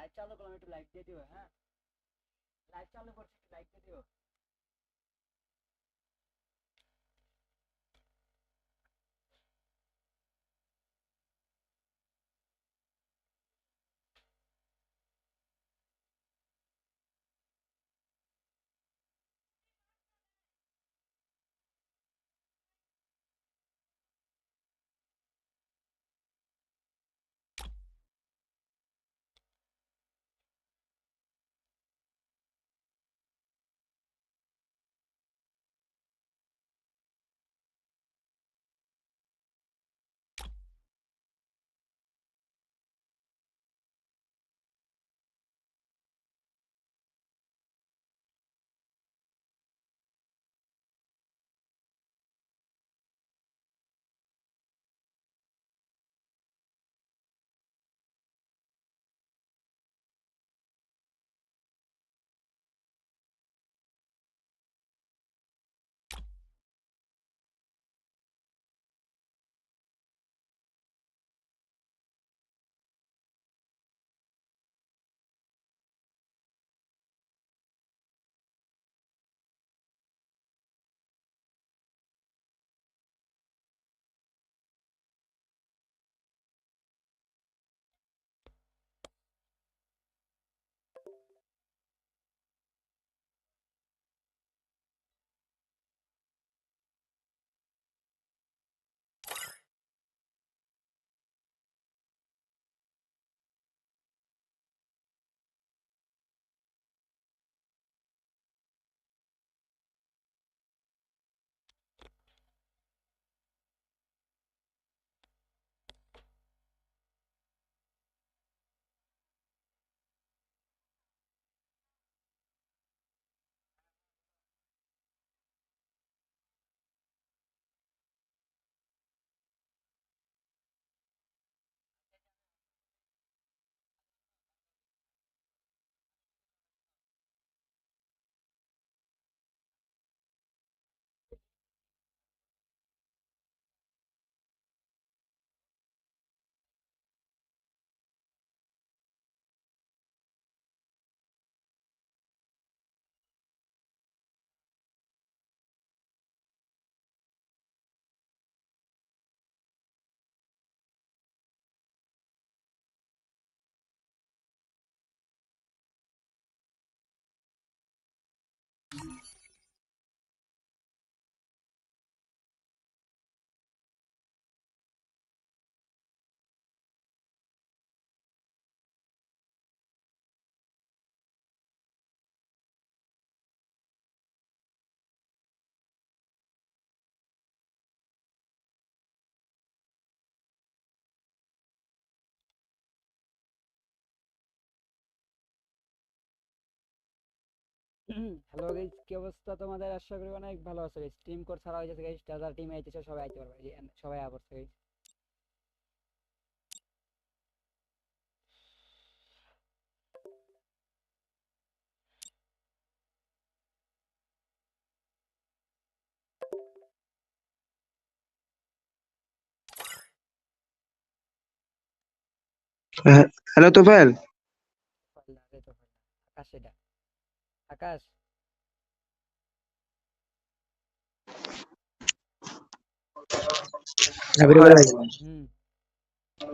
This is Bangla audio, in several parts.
লাইভ চালু করলাম একটু লাইক দিয়ে দিও হ্যাঁ লাইভ চালু করছি একটু লাইক দিয়ে দিও you হ্যালো গাইস কি অবস্থা তোমাদের? আশা করি অনেক ভালো আছো টিম কোড ছাড়া হয়েছে গাইস যারা টিম আইতেছে সবাই আইতে পারবে। সবাই আবার গাইস হ্যালো তোফায়েল ফাইলা রে তো ফাইলা আকাশ এটা আকাশ হুম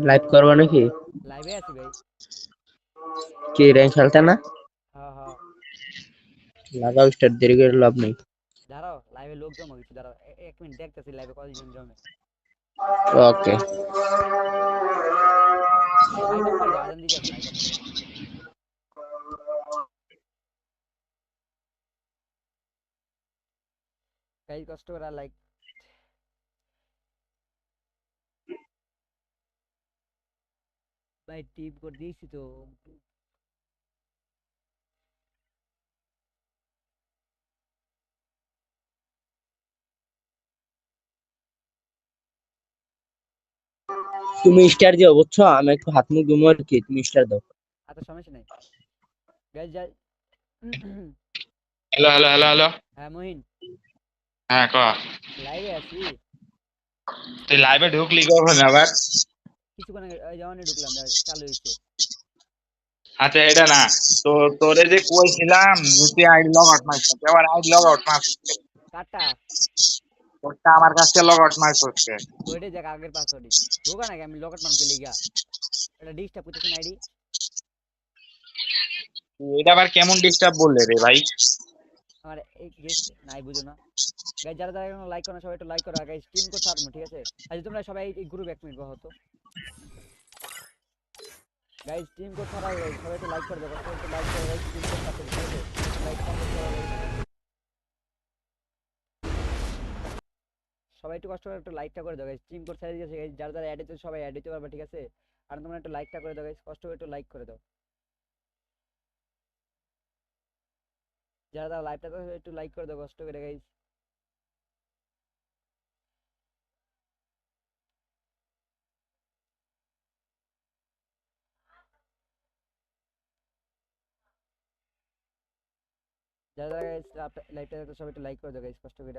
লাইভ করব নাকি লাইভে আছি ভাই কি র্যাঙ্ক খেলতে না হ্যাঁ হ্যাঁ লাগাও স্টার দেরি করে লাভ নেই দাঁড়াও লাইভে লোক জমা হয়েছে দাঁড়াও এ- এক মিনিট দেখতেছি লাইভে কতজন জমে ওকে কষ্ট করে লাইক ভাই টিপ করে দিয়েছি তো। তুমি স্টার দিও বুঝছ আমি একটু হাত মুখ ধুমো আর কি তুমি স্টার দাও। আচ্ছা সমস্যা নেই। গাইস যাই হ্যালো হ্যালো হ্যালো হ্যালো হ্যাঁ মহিন। হ্যাঁ ক। লাইভে আছি। তুই লাইভে ঢুকলি কখন আবার? কিছুক্ষণ যেমন ঢুকলাম চালু হয়েছে। আচ্ছা এটা না তো তোরে যে কইছিলাম তুই আইডি লগ আউট এবার আইডি লগ আউট কাটটা তোরটা আমার কাছে লগ আউট মারছিস তো এটাই দেখ আগের পাসওয়ার্ডই ঢোকা নাকি আমি লকেট মানুষকে লিগা এটা ডিস্টার্ব করতেছি আইডি? এটা আবার কেমন ডিস্টার্ব বললে রে ভাই? আমার এই গেস নাই, বুঝো না। গাইজ যারা যারা লাইক করো সবাই একটু লাইক করো। গাইজ টিম করতে পারব ঠিক আছে? আজ তোমরা সবাই এই গ্রুপ এক মিনিট হতো গাইজ টিম ছাড়া গাইজ সবাই একটু লাইক করে দেবো সবাই একটু লাইক করে গাইজ টিম কোড পাচ্ছে ঠিক আছে? লাইক কমেন্ট করো সবাই একটু কষ্ট করে একটু লাইকটা করে দাও গাইজ টিম কোড ছাড়া গাইজ যারা যারা অ্যাড হচ্ছে সবাই অ্যাড হতে পারবে ঠিক আছে? আর তোমরা একটু লাইকটা করে দাও গাইজ কষ্ট করে একটু লাইক করে দাও। যারা যারা লাইভটা একটু লাইক করে দাও, কষ্ট করে গাইজ যারা যারা গাইজ লাইভটা সবাই একটু লাইক করে দাও গাইজ কষ্ট করে।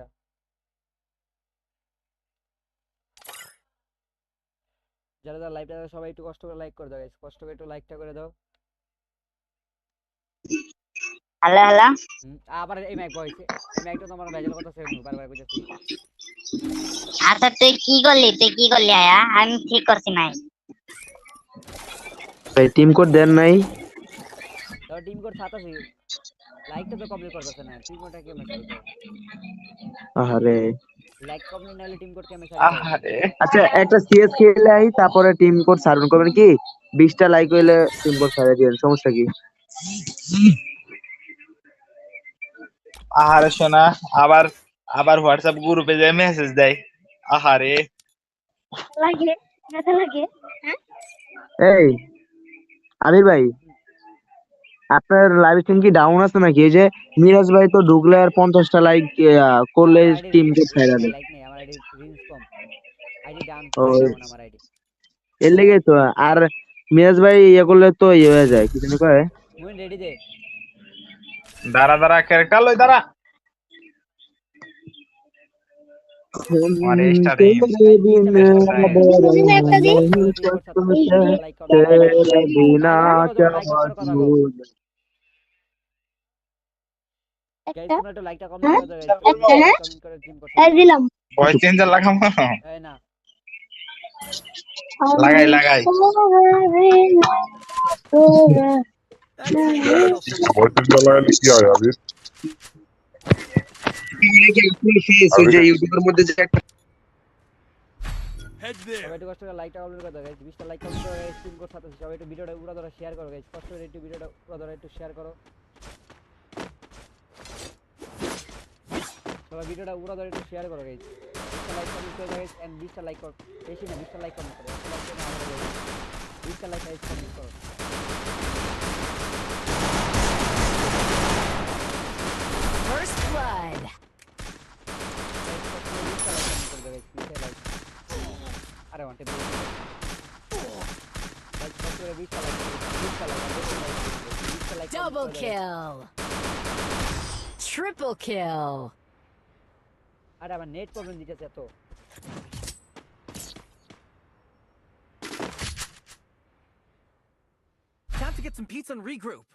যারা যারা লাইভটা সবাই একটু কষ্ট করে লাইক করে দাও গাইজ কষ্ট করে একটু লাইকটা করে দাও। Hello hello. আবার এই ম্যাক বয়সে এই ম্যাকটা তো ভেজাল কথা সেভ বারবার কইতাছি। আচ্ছা তুই কি করলি? তুই কি করলি আয়া? আমি ঠিক করছি নাই। ভাই টিম কোড দেন নাই। তাও টিম কোড সাতাশি লাইকটা তো কমপ্লিট করতেছে না। টিম কোডটা কেমন চাইতো আরে লাইক কমপ্লিট না হলে টিম কোড কেমন আরে আচ্ছা একটা সিএস খেলে আই তারপরে টিম কোড সার্ভে করবেন কি? 20টা লাইক হইলে টিম কোড সার্ভে দিবেন সমস্যা কি? আহারে শোনা আবার আবার হোয়াটসঅ্যাপ গ্রুপে যে মেসেজ দেয়। আহারে। লাগে? ব্যথা লাগে? এই আমির ভাই আপনার লাইভ স্ট্রিম কি ডাউন আছে নাকি? এই যে মিরাজ ভাই তো ঢুকলে আর পঞ্চাশটা লাইক করলে টিম কোড ছাড়া দেয়। লাইক নেই আমার আইডি রিলস কম। আইডি ডাউন ও। আমার আইডি এর লেগে তো আর মিরাজ ভাই ইয়ে করলে তো ইয়ে হয়ে যায় কি জানি কয়? রেডি দে। দাঁড়া দাঁড়া ক্যারেক্টার লই দাঁড়া লাগাই লাগাই লাইকটা কমেন্ট করে দাও গাইস 20টা লাইক কমেন্ট করে গাইস কোড সাথে সবাই একটু ভিডিওটা পুরো ধরে শেয়ার করো গাইস কষ্ট করে একটু ভিডিওটা পুরো ধরে একটু শেয়ার করো সবাই ভিডিওটা পুরো ধরে একটু শেয়ার করো গাইস লাইক কমেন্ট করে গাইস এন্ড 20টা লাইক করো বেশি না 20টা লাইক কমেন্ট করো 20টা লাইক গাইস 20টা লাইক গাইস কমেন্ট করো First blood. Guys, কষ্ট করে 20টা লাইক কমেন্ট করে দাও গাইস 20টা লাইক আরে ওয়ান্টে গাইস কষ্ট করে 20টা like 20টা like 20টা like Double kill. Triple kill. আরে আমার নেট প্রবলেম দিতেছে এত Some pizza and regroup.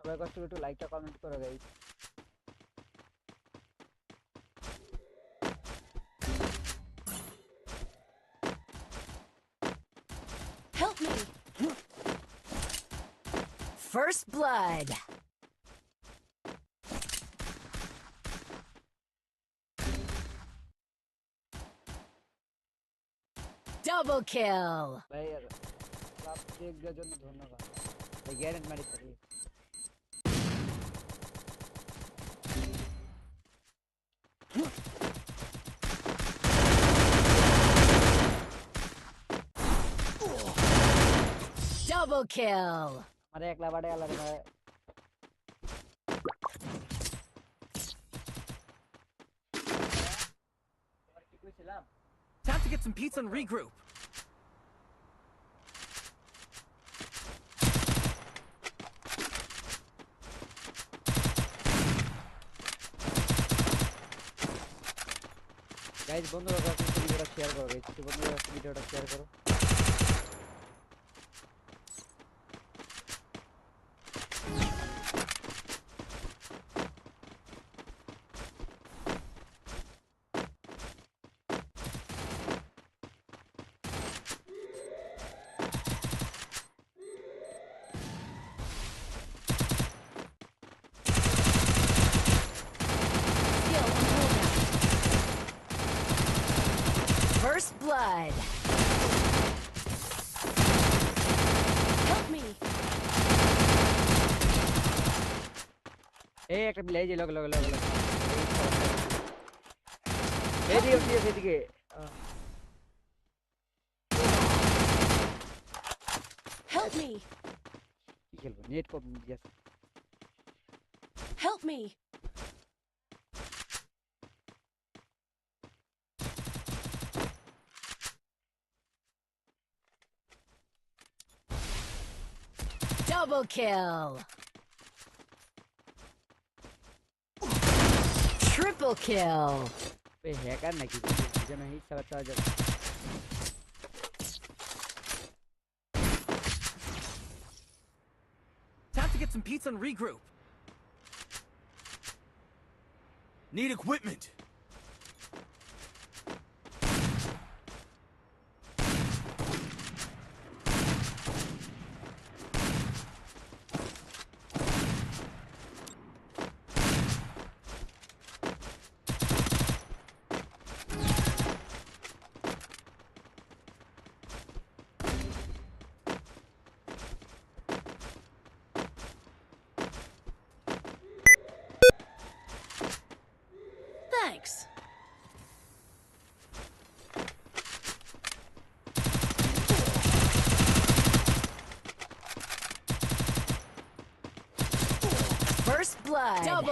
সবাই কষ্ট করে একটু লাইকটা কমেন্ট করো guys Double kill. Double kill. अरे एकला बड़े अलग है। Time to get some pizza and regroup. Guys বন্ধুরা শেয়ার করো গাইজ বন্ধুরা ভিডিওটা শেয়ার করো। Blood. Help me. এই একটা প্লে এই যে লগে লগে লগে লগে এই দিকে দিকে এদিকে আহ, Help me. কি খেলব নেট কম দিয়েছে Help me. Double kill! Triple kill! Wait, Time to get some pizza and regroup. Need equipment.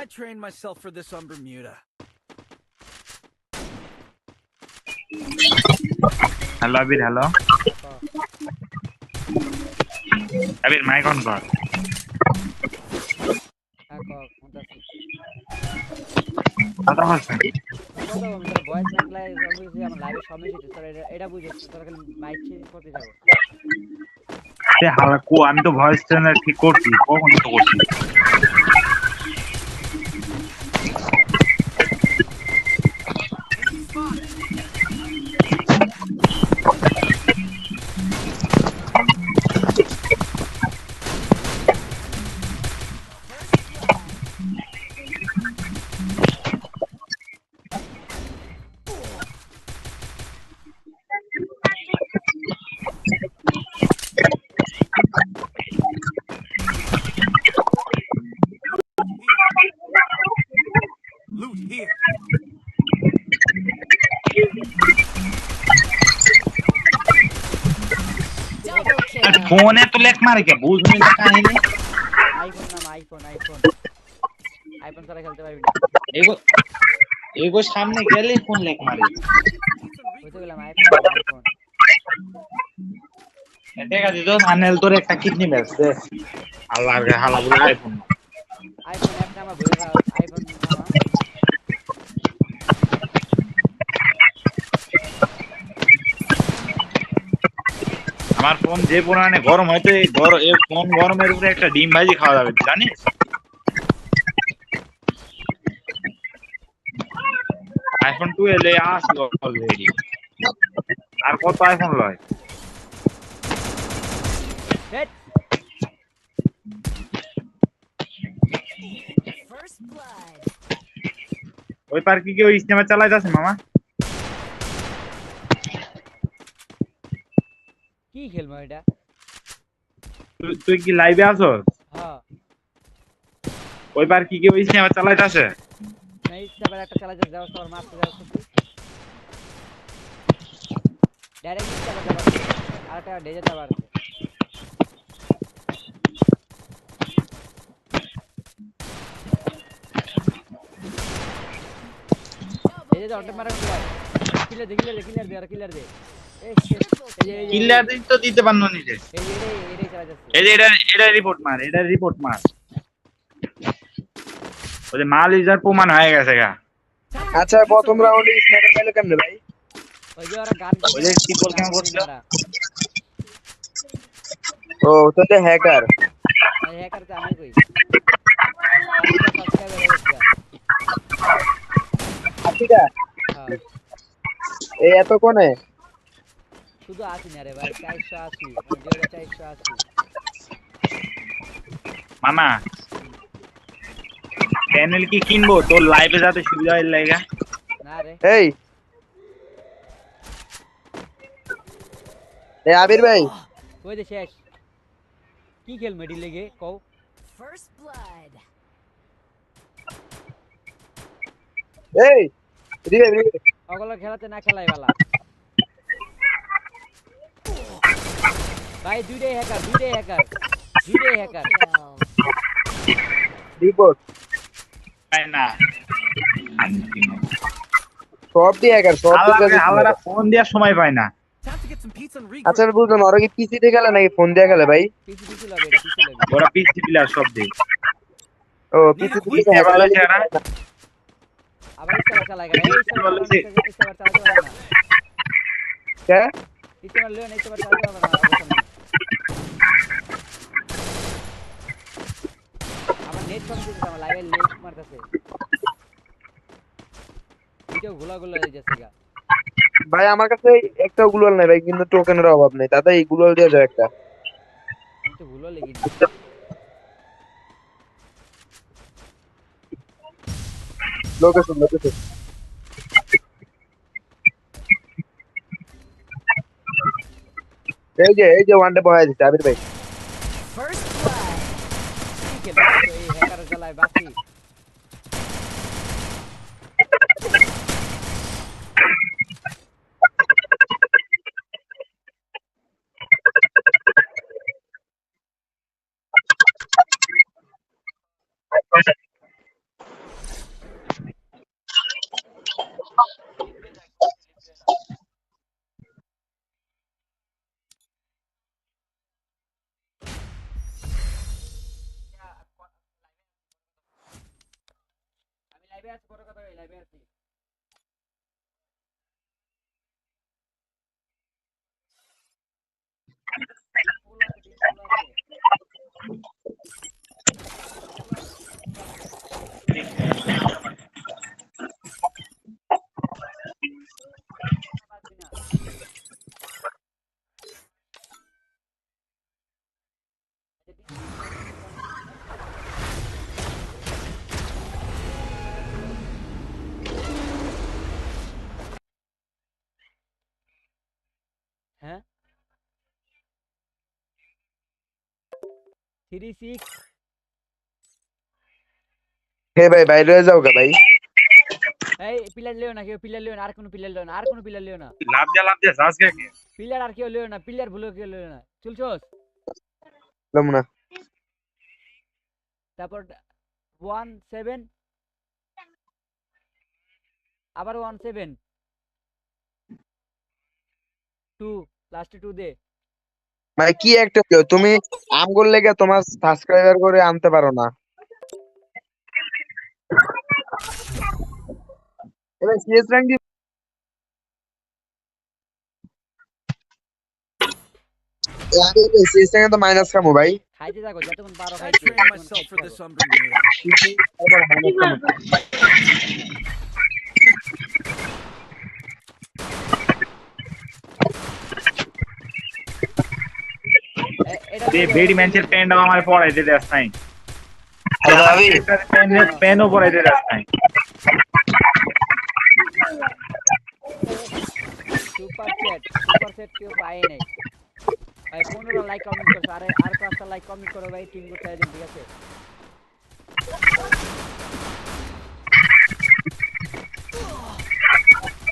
I trained myself for this on Bermuda. Hello Abir hello Abir mic on কর ক কথা বলছেন কথা ভয়েস ম্যাক লাইভ আমি বুঝছি লাইভে সময় দিতে স্যার এটা এটা বুঝেছি তোরা খালি মাইক চেঞ্জ করতে যাব। সে হালাকু আমি তো ভয়েস চ্যানেল ঠিক করছি। কখন তো করছি? ফোনে তো লেখ মারে কে বুঝবি না কাহিনী আইফোন নাম আইফোন আইফোন আইফোন ছাড়া খেলতে পারবি না এগো এগো সামনে গেলে কোন লেখ মারে। বুঝতে গেলাম আইফোন আইফোন দেখা দিত আনেল তোর একটা কিডনি বেচছে আল্লাহর হালা বলে আইফোন আইফোন একটা আমার আইফোন আমার ফোন যে পরিমাণে গরম হয়তো এই গরম এই ফোন গরমের উপরে একটা ডিম ভাজি খাওয়া যাবে জানিস? আইফোন টুয়েলভ আসলো অলরেডি আর কত আইফোন লয়. ওই পার কি কেউ স্নেমা চালাইতেছে মামা? কি খেলব এটা তুই- তুই কি লাইভে আছো হ্যাঁ ওই পার কি কেউ স্নেমা চালাইতেছে না ইচ্ছা করে একটা চালা যাওয়া সবার মারতে যাওয়া করছি ডাইরেক্ট ইচ্ছা করে যাওয়া আর একটা ডেজে যাওয়া আছে এই যে অটো মারা কিলার দে কিলার দে কিলার দে আর যে- যে- তো দিতে পারল নিজে এই যে এটা এটা রিপোর্ট মার এটা রিপোর্ট মার ওই মাল ইজার প্রমাণ হয়ে গেছে গা আচ্ছা প্রথম রাউন্ডে স্নাইপার পাইলো কেমনে ভাই ওই যে যে করছিল। ও তো তো হ্যাকার হ্যাকার কই আচ্ছা হ্যাঁ এত কোনে শুধু আসি না রে ভাই চারশো আশি চারশো আশি মামা চ্যানেল কি কিনবো? তোর লাইভে যাতে সুবিধা হয় লাগা। না রে। এই। এই আবির ভাই। ওই যে শেষ? কি খেল মেডি লেগে? কও। First blood. এই রিভাইভ রিভাইভ ওগুলো খেলাতে না খেলাই বালা। ভাই দুইটাই হ্যাকার দুইটাই হ্যাকার দুইটাই হ্যাকার. রিপোর্ট না। সব দিয়ে হ্যাকার সব দিয়ে আল্লাহরে- কাজ আল্লাহরা ফোন দেওয়ার সময় পায় না. আচ্ছা আমি বুঝলাম ওরা কি পিসি দিয়ে খেলে নাকি ফোন দিয়ে খেলে ভাই? ওরা পিসি প্লেয়ার সব দিয়ে। ও পিসি? আবার ইস্তাবার চালাই গেল এই ইস্তাবার বলেছি। ইস্তাবার চালাতে পারবে না কে ইস্তাবার লিও না ইস্তাবার চালাতে পারবে না অবস্থা নেই। আমার নেট কম দিতেছে আমার লাইভে নেট মারতেছে ভিডিও গুলা গুলা হয়ে যাচ্ছে গা। ভাই আমার কাছে একটা গুলাল নাই ভাই কিন্তু টোকেনের অভাব নেই। দাদা এই গুলাল দিয়ে যাও একটা। আমি তো ভুলও লেগে লোকেশন লোকেশন এই যে এই যে ওয়ানডে বহাই দিচ্ছে আবির ভাই। First blood. কি খেলব তো এই হ্যাকারের জ্বালায় বাকি আমি লাইভে আছি বড় কথা থ্রি সিক্স হে ভাই বাইরে হয়ে যাও গা ভাই এই পিলার লিও না কেউ পিলার লিও না আর কোনো পিলার লিও না আর কোনো পিলার লিও না লাভ দিয়া লাভ দিয়া যাস কে পিলার আর কেউ লিও না পিলার ভুলো কেউ লিও না চলছোস লম না তারপর ওয়ান সেভেন আবার ওয়ান সেভেন টু লাস্টে টু দে ভাই কি একটা তুমি আমগুল লেগে তোমার সাবস্ক্রাইবার করে আনতে পারো না। এবার সিএস র্যাঙ্ক সিএস র্যাঙ্কে তো মাইনাস খামো ভাই। খাইতে থাকো যতক্ষণ পারো খাইতে থাকো। এটা ম্যাচের বলো। প্যান্ট আমার পরাইতে দেস নাই ভাবি। প্যানও পরাইতে দেস নাই সুপার চ্যাট সুপার চ্যাট কেউ পায় নাই। ভাই পনেরো লাইক কমেন্ট করছ আরে আর পাঁচটা লাইক কমেন্ট করো ভাই টিম করতে দিন ঠিক আছে?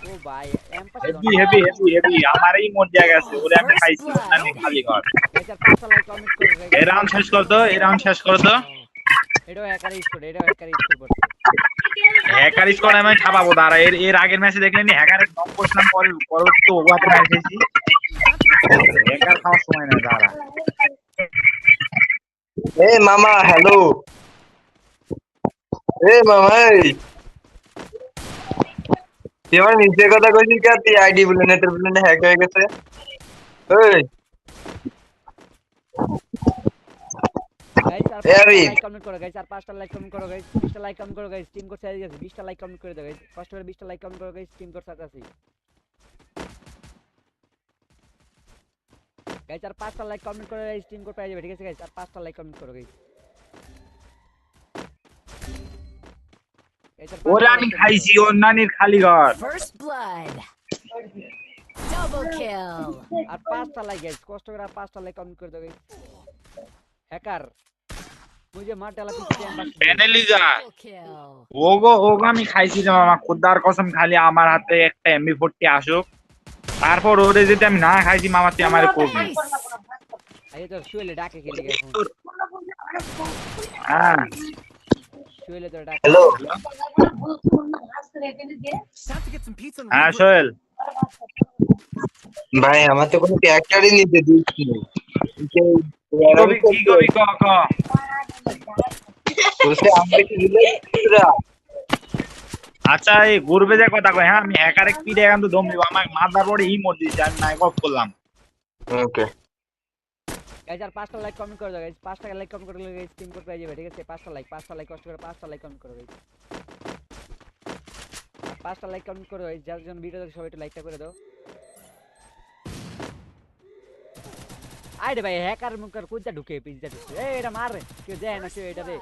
ও ভাই এম পাশে হেভি হেভি হেভি হেভি আমার এই মোট জায়গা আছে ওরে আমি খাইছি খালি ঘর। পাঁচটা লাইক কমেন্ট করো ভাই এই রাউন্ড শেষ কর তো এই রাউন্ড শেষ কর তো। এটাও হ্যাকার স্কোর এটাও হ্যাকার স্কোর করছে হ্যাকার স্কোর আমি ছাপাবো দাঁড়া এর এর আগের ম্যাচে দেখলেন হ্যাকারের নক করছিলাম পরে পরবর্তী ওগুয়াতে ম্যাচ খেয়েছি হ্যাকার খাওয়ার সময় নেই দাঁড়া। এ মামা হ্যালো এ মামা নিচে কথা কইছিস কে তুই আইডি বলে নেটের বলে হ্যাক হয়ে গেছে। আরে। লাইক কমেন্ট করো গাইস আর পাঁচটা লাইক কমেন্ট করো গাইস 20টা লাইক কমেন্ট করো গাইস টিম কোড সাইজ আছে 20টা লাইক কমেন্ট করে দাও গাইস কষ্ট করে 20টা লাইক কমেন্ট করো গাইস টিম কোড সাথে আছে গাইস আর পাঁচটা লাইক কমেন্ট করো গাইস টিম কোড পেয়ে যাবে ঠিক আছে গাইস আর পাঁচটা লাইক কমেন্ট করো গাইস ওরে আমি খাইছি খালি ঘর. Double kill. আর পাঁচটা লাইক গাইস কষ্ট করে পাঁচটা লাইক কমেন্ট করে দাও গাইস হ্যাকার. ওগো ওগো আমি খাইছি রে মামা কসম খালি আমার হাতে একটা এমবি ফোরটি আসুক তারপর ওরে যদি আমি না খাইছি মামা তুই আমারে করবি Nice. আরে তো শুয়েলে ডাকে খেলে গেছে হ্যাঁ শুয়েলে তো ডাকে হ্যালো হ্যাঁ. ভাই আমার তো কোনো ক্যারেক্টারই নিতে দিচ্ছি কি কবি ক ক বলছে আমরা কি দিলে আচ্ছা এই ঘুরবে যে কথা কয় হ্যাঁ আমি হ্যাকারে পিড়ে এখন তো দম দিব আমার মাথার পরে ই মোট আমি অফ করলাম। ওকে। গাইস আর পাঁচটা লাইক কমেন্ট করে দাও গাইস পাঁচটা লাইক কমেন্ট করলে গাইস টিম কোড পেয়ে যাবে ঠিক আছে? পাঁচটা লাইক পাঁচটা লাইক কষ্ট করে পাঁচটা লাইক কমেন্ট করো গাইস পাঁচটা লাইক কমেন্ট করো গাইস যার জন্য ভিডিও দেখে সবাই একটু লাইকটা করে দাও। আরে ভাই হ্যাকার মুকার কোনটা ঢুকে পিজ্জা ঢুকে। এই এটা মার রে। কেউ যায় না কেউ এটা রে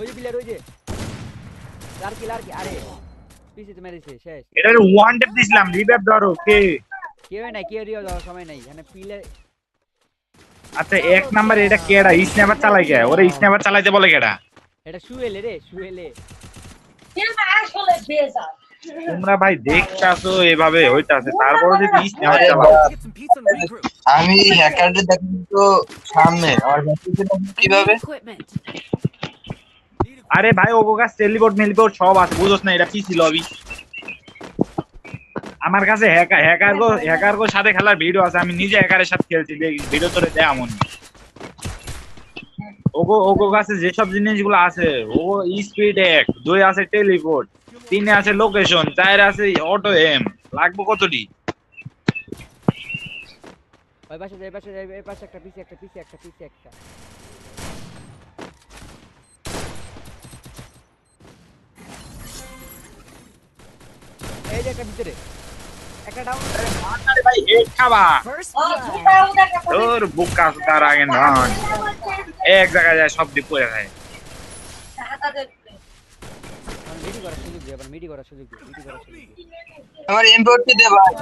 ওই যে প্লেয়ার ওই যে। লারকি লারকি আরে। পিসি তো মেরেছে শেষ। এটা ওয়ান টেপ দিছিলাম রিভাইভ ধরো কে? কেউ নাই কেউ রিও যাওয়ার সময় নাই। মানে প্লেয়ার আচ্ছা এক নাম্বার এটা কেডা? স্ন্যাপার চালাই কে? ওরে স্ন্যাপার চালাইতে বলে কেডা? এটা শুয়েলে রে শুয়েলে তোমরা ভাই দেখতাছো এভাবে হইতাছে তারপরে যদি and regroup. আমি হ্যাকারদের দেখি তো সামনে। আর হ্যাকারদের দেখি কীভাবে? আরে ভাই ওগো কাছে টেলিপোর্ট মেলিপোর্ট সব আছে বুঝোস না এটা পিসি লবি আমার কাছে hacker hacker go hacker go সাথে খেলার ভিডিও আছে আমি নিজে হ্যাকারের সাথে খেলছি ভিডিও তোরে দেয় এমন ওগো ওগো কাছে যেসব জিনিসগুলো আছে ও স্পিড এক দুই আছে টেলিপোর্ট। তিনে আছে লোকেশন চার আছে অটো এম লাগবো কতটি? ওই পাশে যাই পাশে এই পাশে একটা পিসি একটা পিসি একটা পিসি একটা। এই যে একটা ভিতরে। একটা ডাউন আরে ভাই হেড খাবা। তোর বুক কাজ তার আগে এক জায়গায় যায় সব দিক পড়ে যায়। সুযোগ দিয়ে মিডি করার সুযোগ দিয়ে মিডি করার সুযোগ দিয়ে। আমার এমপোর্টটি দে ভাই।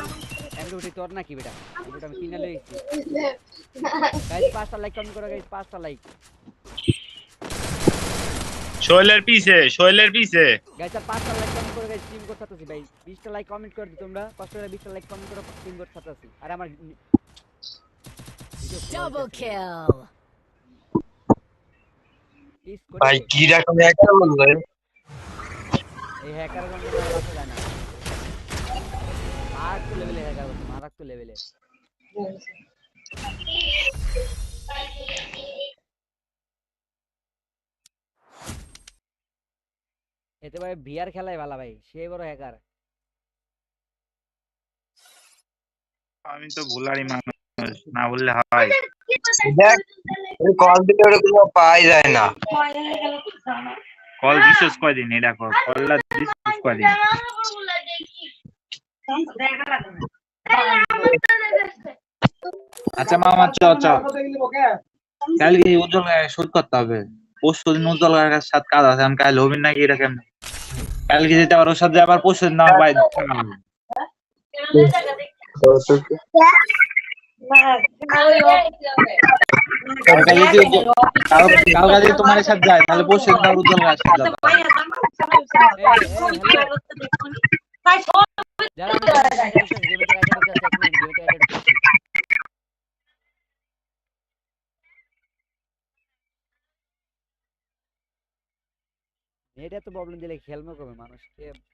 এমডি তোর নাকি বেটা? এমডি আমি কিনে লইছি গাইস পাঁচটা লাইক কমেন্ট করো গাইস পাঁচটা লাইক শৈলের পিছে শৈলের পিছে। গাইস আর পাঁচটা লাইক কমেন্ট করো গাইস টিম কোড সাতাশি ভাই। বিশটা লাইক কমেন্ট করে দিও তোমরা। কষ্ট করে বিশটা লাইক কমেন্ট করো টিম কোড সাতাশি আর আমার আছে। kill. কিস ভাই কি রকম একটা বলবে এই হ্যাকার গন্ধ বাসা যায় না। মারাত্মক লেভেলে হ্যাকার গন্ধ মারাত্মক লেভেলে এতে ভাই বিয়ার খেলাই ভালো ভাই সে বড় হ্যাকার আমি তো ভুলারই মানুষ না বললে হয়। দেখ কল দিলে ওটা কোনো পাই যায় না। কল দিছিস কয়দিন এটা কল কলটা দিছিস কয়দিন আচ্ছা মামা চ চ কালকে উজ্জ্বল শোধ করতে হবে। পরশু দিন উজ্জ্বল কাকার সাথে কাজ আছে আমি কাল হবিন নাকি এটা কেমন? কালকে যেতে আবার ওর সাথে আবার পরশু দিন না যদি উজ্জ্বল- তোমার সাথে যায় তাহলে দিন আবার উজ্জ্বল আমি গেমে তো রাইডার করতে আছে এক মিনিট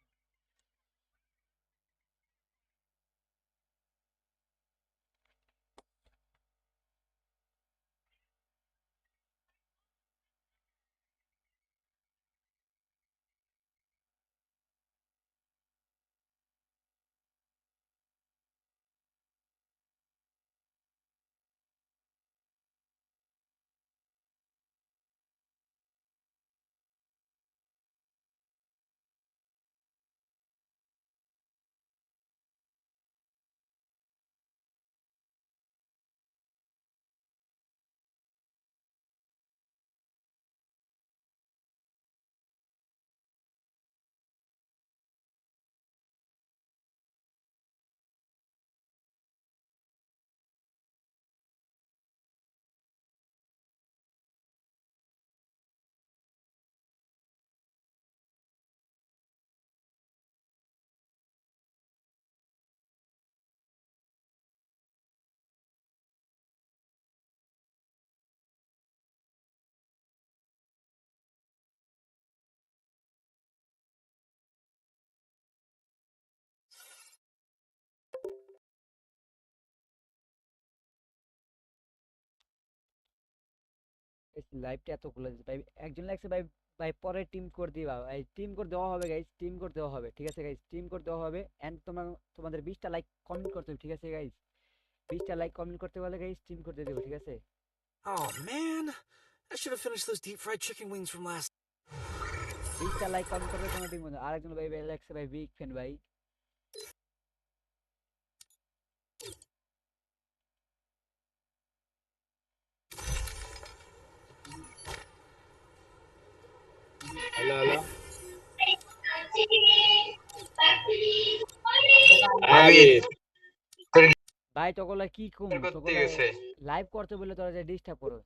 লাইভটা এত খুলে দিচ্ছে ভাই একজন লাগছে ভাই ভাই পরে টিম করে দিবা। ভাই টিম করে দেওয়া হবে গাইস টিম করে দেওয়া হবে ঠিক আছে গাইস টিম করে দেওয়া হবে এন্ড তোমার তোমাদের 20টা লাইক কমেন্ট করতে হবে ঠিক আছে গাইস 20টা লাইক কমেন্ট করতে বলে গাইস টিম করতে দেবো ঠিক আছে? Oh man, I should have finished those deep fried chicken wings from last. 20টা লাইক কমেন্ট করবে তোমার টিম আরেকজন ভাই ভাই লাগছে ভাই বিগ ফ্যান ভাই। হ্যালো হ্যালো ভাই তকলা কি কম লাইভ করতে বলে তোরা যে ডিস্টার্ব করো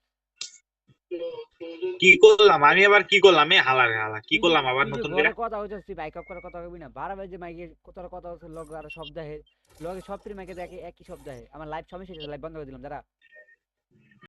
কি করলাম আমি আবার কি করলাম এই হালার হালা কি করলাম আবার নতুন করে কথা তুই বাইক আপ করার কথা কইবি না। বারবার যে মাইকে তোর কথা হচ্ছে লগ আর শব্দ হে লগে সব মাইকে দেখে একই শব্দ হে আমার লাইভ সমস্যা হচ্ছে লাইভ বন্ধ করে দিলাম দাঁড়া।